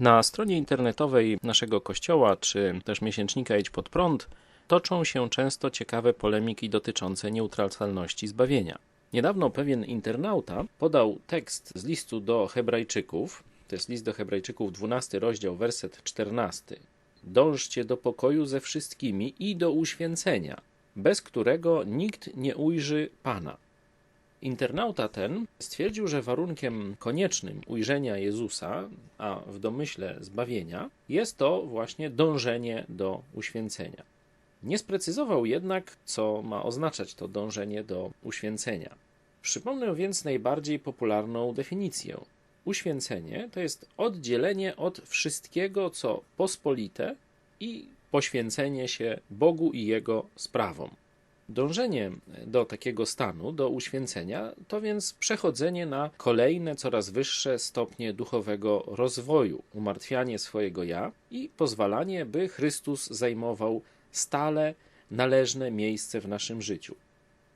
Na stronie internetowej naszego kościoła, czy też miesięcznika Idź Pod Prąd, toczą się często ciekawe polemiki dotyczące neutralności zbawienia. Niedawno pewien internauta podał tekst z listu do Hebrajczyków, to jest list do Hebrajczyków, 12 rozdział, werset 14. Dążcie do pokoju ze wszystkimi i do uświęcenia, bez którego nikt nie ujrzy Pana. Internauta ten stwierdził, że warunkiem koniecznym ujrzenia Jezusa, a w domyśle zbawienia, jest to właśnie dążenie do uświęcenia. Nie sprecyzował jednak, co ma oznaczać to dążenie do uświęcenia. Przypomnę więc najbardziej popularną definicję. Uświęcenie to jest oddzielenie od wszystkiego, co pospolite i poświęcenie się Bogu i Jego sprawom. Dążenie do takiego stanu, do uświęcenia, to więc przechodzenie na kolejne, coraz wyższe stopnie duchowego rozwoju, umartwianie swojego ja i pozwalanie, by Chrystus zajmował stale należne miejsce w naszym życiu.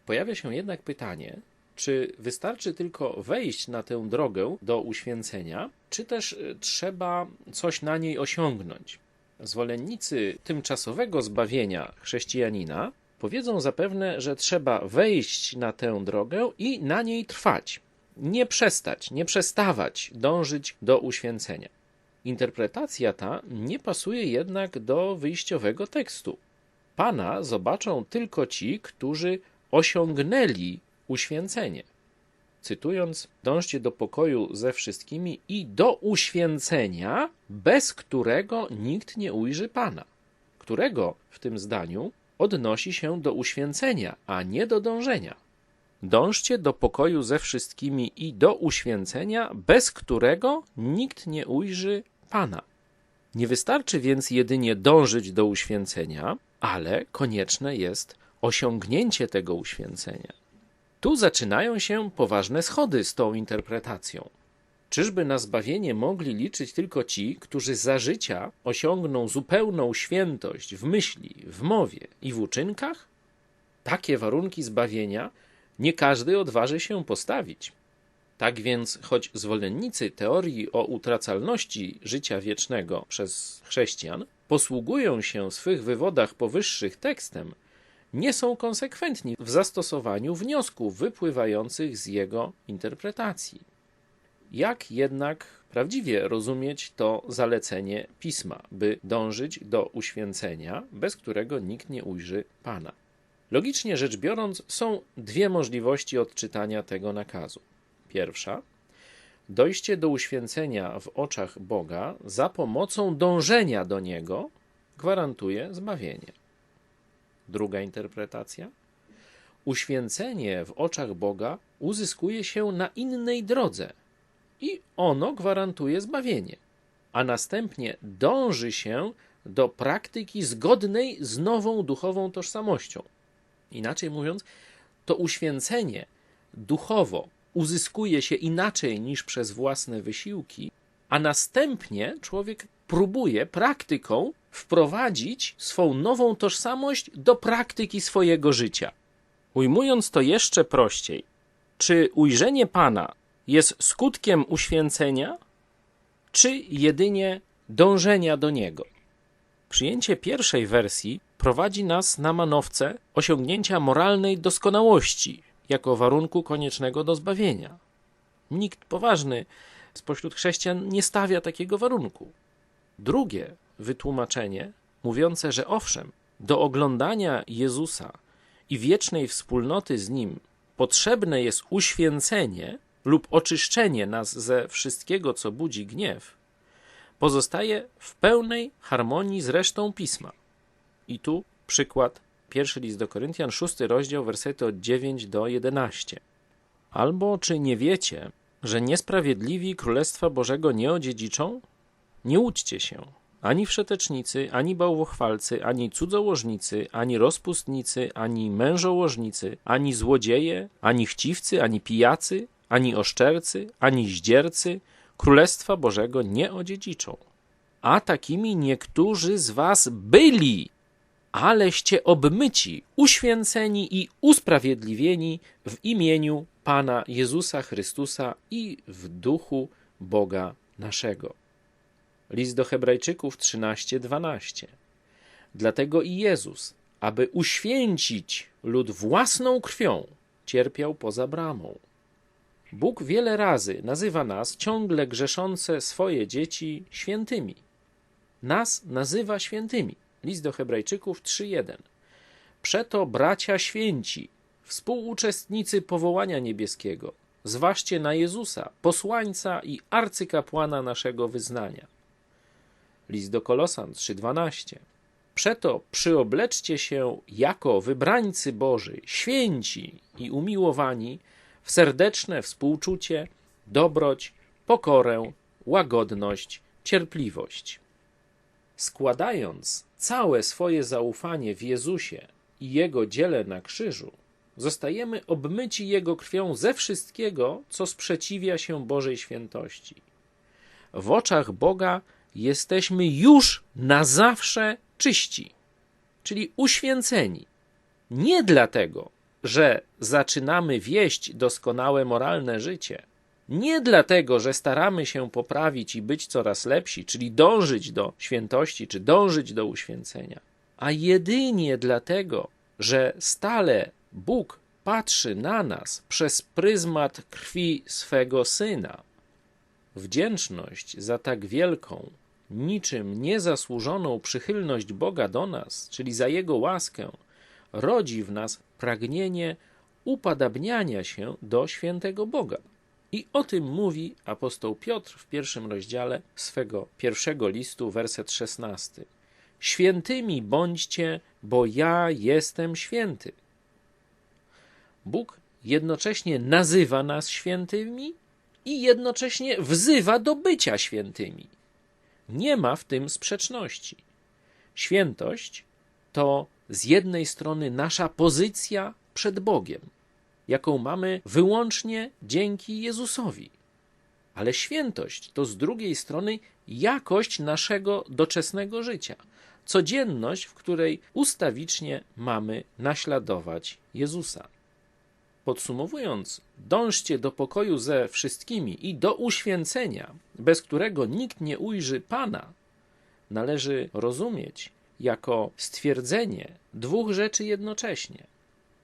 Pojawia się jednak pytanie, czy wystarczy tylko wejść na tę drogę do uświęcenia, czy też e, trzeba coś na niej osiągnąć? Zwolennicy tymczasowego zbawienia chrześcijanina powiedzą zapewne, że trzeba wejść na tę drogę i na niej trwać. Nie przestać, nie przestawać dążyć do uświęcenia. Interpretacja ta nie pasuje jednak do wyjściowego tekstu. Pana zobaczą tylko ci, którzy osiągnęli uświęcenie. Cytując, dążcie do pokoju ze wszystkimi i do uświęcenia, bez którego nikt nie ujrzy Pana. Którego w tym zdaniu odnosi się do uświęcenia, a nie do dążenia. Dążcie do pokoju ze wszystkimi i do uświęcenia, bez którego nikt nie ujrzy Pana. Nie wystarczy więc jedynie dążyć do uświęcenia, ale konieczne jest osiągnięcie tego uświęcenia. Tu zaczynają się poważne schody z tą interpretacją. Czyżby na zbawienie mogli liczyć tylko ci, którzy za życia osiągną zupełną świętość w myśli, w mowie i w uczynkach? Takie warunki zbawienia nie każdy odważy się postawić. Tak więc, choć zwolennicy teorii o utracalności życia wiecznego przez chrześcijan posługują się w swych wywodach powyższych tekstem, nie są konsekwentni w zastosowaniu wniosków wypływających z jego interpretacji. Jak jednak prawdziwie rozumieć to zalecenie pisma, by dążyć do uświęcenia, bez którego nikt nie ujrzy Pana? Logicznie rzecz biorąc, są dwie możliwości odczytania tego nakazu. Pierwsza, dojście do uświęcenia w oczach Boga za pomocą dążenia do Niego gwarantuje zbawienie. Druga interpretacja. Uświęcenie w oczach Boga uzyskuje się na innej drodze i ono gwarantuje zbawienie, a następnie dąży się do praktyki zgodnej z nową duchową tożsamością. Inaczej mówiąc, to uświęcenie duchowo uzyskuje się inaczej niż przez własne wysiłki, a następnie człowiek próbuje praktyką wprowadzić swą nową tożsamość do praktyki swojego życia. Ujmując to jeszcze prościej, czy ujrzenie Pana jest skutkiem uświęcenia, czy jedynie dążenia do niego? Przyjęcie pierwszej wersji prowadzi nas na manowce osiągnięcia moralnej doskonałości jako warunku koniecznego do zbawienia. Nikt poważny spośród chrześcijan nie stawia takiego warunku. Drugie wytłumaczenie, mówiące, że owszem, do oglądania Jezusa i wiecznej wspólnoty z Nim potrzebne jest uświęcenie lub oczyszczenie nas ze wszystkiego, co budzi gniew, pozostaje w pełnej harmonii z resztą pisma. I tu przykład pierwszy list do Koryntian, szósty rozdział, wersety od 9 do 11. Albo czy nie wiecie, że niesprawiedliwi Królestwa Bożego nie odziedziczą? Nie łudźcie się. Ani wszetecznicy, ani bałwochwalcy, ani cudzołożnicy, ani rozpustnicy, ani mężołożnicy, ani złodzieje, ani chciwcy, ani pijacy, ani oszczercy, ani zdziercy Królestwa Bożego nie odziedziczą. A takimi niektórzy z was byli, aleście obmyci, uświęceni i usprawiedliwieni w imieniu Pana Jezusa Chrystusa i w duchu Boga naszego. List do Hebrajczyków 13:12. Dlatego i Jezus, aby uświęcić lud własną krwią, cierpiał poza bramą. Bóg wiele razy nazywa nas, ciągle grzeszące swoje dzieci, świętymi. Nas nazywa świętymi. List do Hebrajczyków 3:1. Przeto, bracia święci, współuczestnicy powołania niebieskiego, zważcie na Jezusa, posłańca i arcykapłana naszego wyznania. List do Kolosan 3:12. Przeto przyobleczcie się jako wybrańcy Boży, święci i umiłowani w serdeczne współczucie, dobroć, pokorę, łagodność, cierpliwość. Składając całe swoje zaufanie w Jezusie i Jego dziele na krzyżu, zostajemy obmyci Jego krwią ze wszystkiego, co sprzeciwia się Bożej świętości. W oczach Boga jesteśmy już na zawsze czyści, czyli uświęceni. Nie dlatego, że zaczynamy wieść doskonałe moralne życie, nie dlatego, że staramy się poprawić i być coraz lepsi, czyli dążyć do świętości, czy dążyć do uświęcenia, a jedynie dlatego, że stale Bóg patrzy na nas przez pryzmat krwi swego syna. Wdzięczność za tak wielką, niczym niezasłużoną przychylność Boga do nas, czyli za Jego łaskę, rodzi w nas pragnienie upadabniania się do świętego Boga. I o tym mówi apostoł Piotr w pierwszym rozdziale swego pierwszego listu, werset szesnasty. Świętymi bądźcie, bo ja jestem święty. Bóg jednocześnie nazywa nas świętymi i jednocześnie wzywa do bycia świętymi. Nie ma w tym sprzeczności. Świętość to z jednej strony nasza pozycja przed Bogiem, jaką mamy wyłącznie dzięki Jezusowi. Ale świętość to z drugiej strony jakość naszego doczesnego życia, codzienność, w której ustawicznie mamy naśladować Jezusa. Podsumowując, dążcie do pokoju ze wszystkimi i do uświęcenia, bez którego nikt nie ujrzy Pana, należy rozumieć jako stwierdzenie dwóch rzeczy jednocześnie.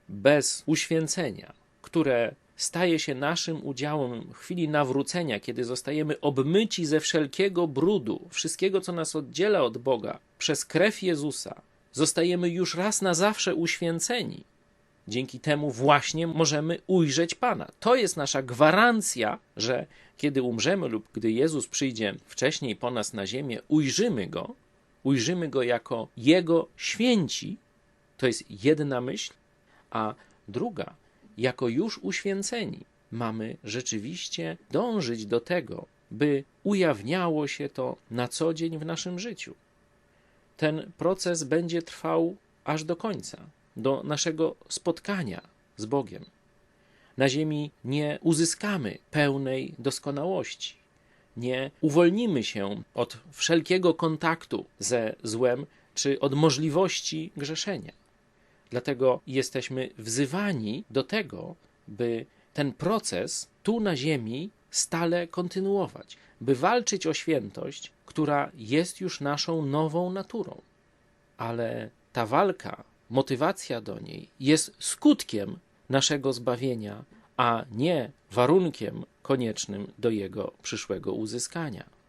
Bez uświęcenia, które staje się naszym udziałem w chwili nawrócenia, kiedy zostajemy obmyci ze wszelkiego brudu, wszystkiego, co nas oddziela od Boga, przez krew Jezusa, zostajemy już raz na zawsze uświęceni Dzięki temu właśnie możemy ujrzeć Pana. To jest nasza gwarancja, że kiedy umrzemy lub gdy Jezus przyjdzie wcześniej po nas na ziemię, ujrzymy Go, ujrzymy Go jako Jego święci. To jest jedna myśl, a druga, jako już uświęceni, mamy rzeczywiście dążyć do tego, by ujawniało się to na co dzień w naszym życiu. Ten proces będzie trwał aż do końca do naszego spotkania z Bogiem. Na ziemi nie uzyskamy pełnej doskonałości. Nie uwolnimy się od wszelkiego kontaktu ze złem czy od możliwości grzeszenia. Dlatego jesteśmy wzywani do tego, by ten proces tu na ziemi stale kontynuować, by walczyć o świętość, która jest już naszą nową naturą. Ale ta walka motywacja do niej jest skutkiem naszego zbawienia, a nie warunkiem koniecznym do jego przyszłego uzyskania.